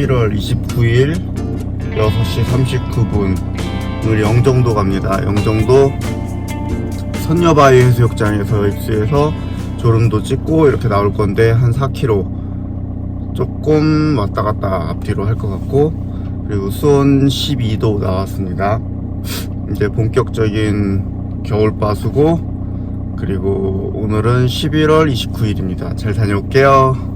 11월 29일 6시 39분을 영종도 갑니다. 영종도 선녀바위 해수욕장에서 입수해서 졸음도 찍고 이렇게 나올 건데 한 4km 조금 왔다 갔다 앞뒤로 할 것 같고 그리고 수온 12도 나왔습니다. 이제 본격적인 겨울 바수고 그리고 오늘은 11월 29일입니다. 잘 다녀올게요.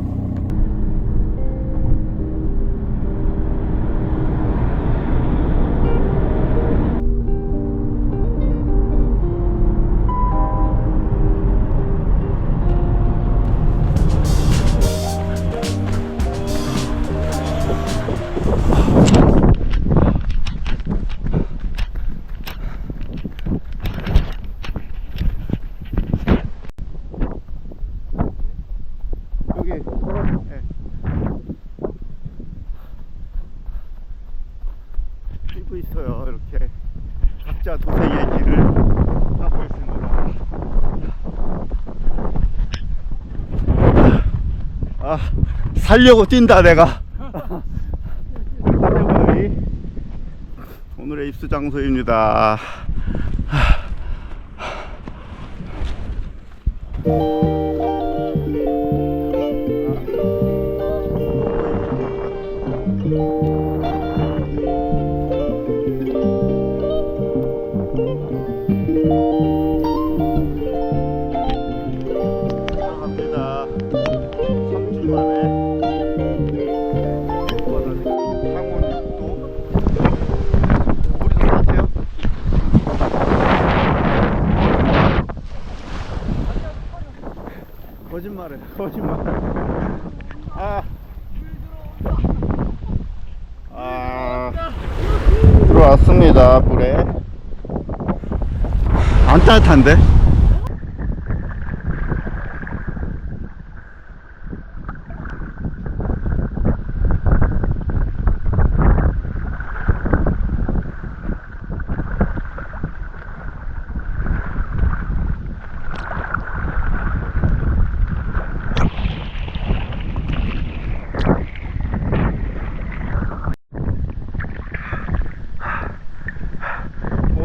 여기 네. 뛰고 있어요 이렇게. 각자 도생의 길을 하고 있습니다. 아 살려고 뛴다 내가. 오늘의 입수 장소입니다 거짓말해 거짓말 아. 아, 들어왔습니다 불에. 안 따뜻한데?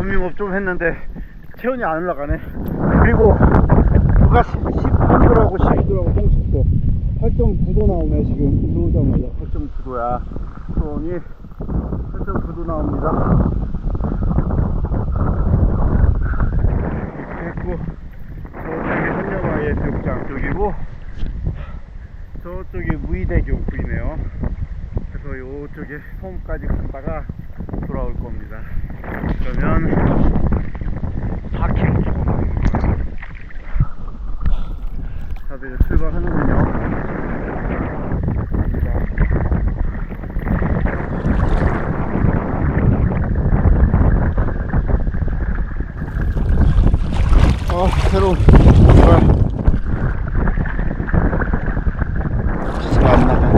워밍업 좀 했는데 체온이 안 올라가네. 그리고 누가 10도라고 12도라고 똥쳤고 8.9도 나오네 지금. 들어오자마자 8.9도야. 수온이 8.9도 나옵니다. 했고 저쪽이 선녀바위의 교육장 쪽이고 저쪽이 무의대교 보이네요. 그래서 요쪽에 섬까지 갔다가 돌아올 겁니다 그러면 4km 정도 다들 출발하는군요. 아 새로운 출발 기차가 안 나가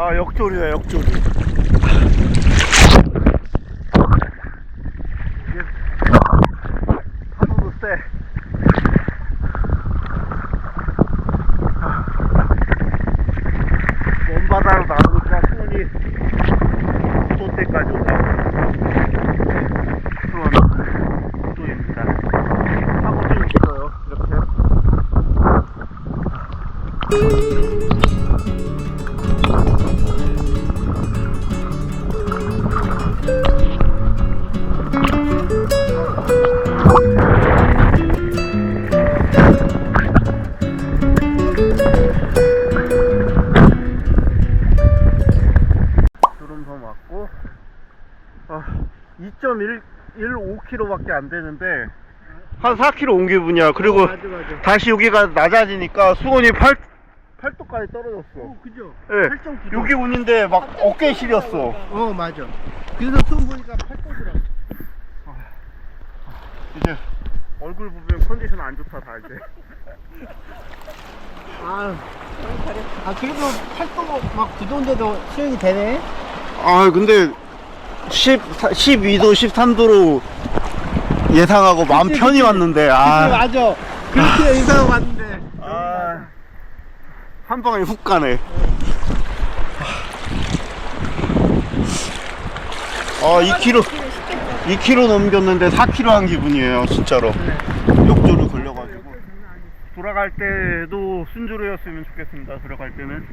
아 역조류야 역조류 이게 파도도 세. 먼 바다로 나오니까 수온이 9도대까지 올라와요 수온 9도입니다. 하고 좀 있어요 이렇게 1.15km밖에 안 되는데 한 4km 온 기분이야. 그리고 어, 맞아, 맞아. 다시 여기가 낮아지니까 수온이 8, 8도까지 떨어졌어. 어, 그죠? 예. 8.9도. 여기 오는데 막 어깨 시렸어. 어, 맞아. 그래서 수험 보니까 8도더라. 이제 얼굴 보면 컨디션 안 좋다 다 이제. 아, 아, 그래도 8도 막 9도인데도 수영이 되네? 아 근데 10, 12도, 13도로 예상하고 마음 그치, 편히 그치. 왔는데 그치, 아, 맞아. 그렇게 예상하고 왔는데. 아, 한 방에 훅 가네. 아 2km 2km 넘겼는데 4km 한 기분이에요 진짜로 욕조를 걸려가지고 돌아갈 때도 순조로였으면 좋겠습니다 들어갈 때는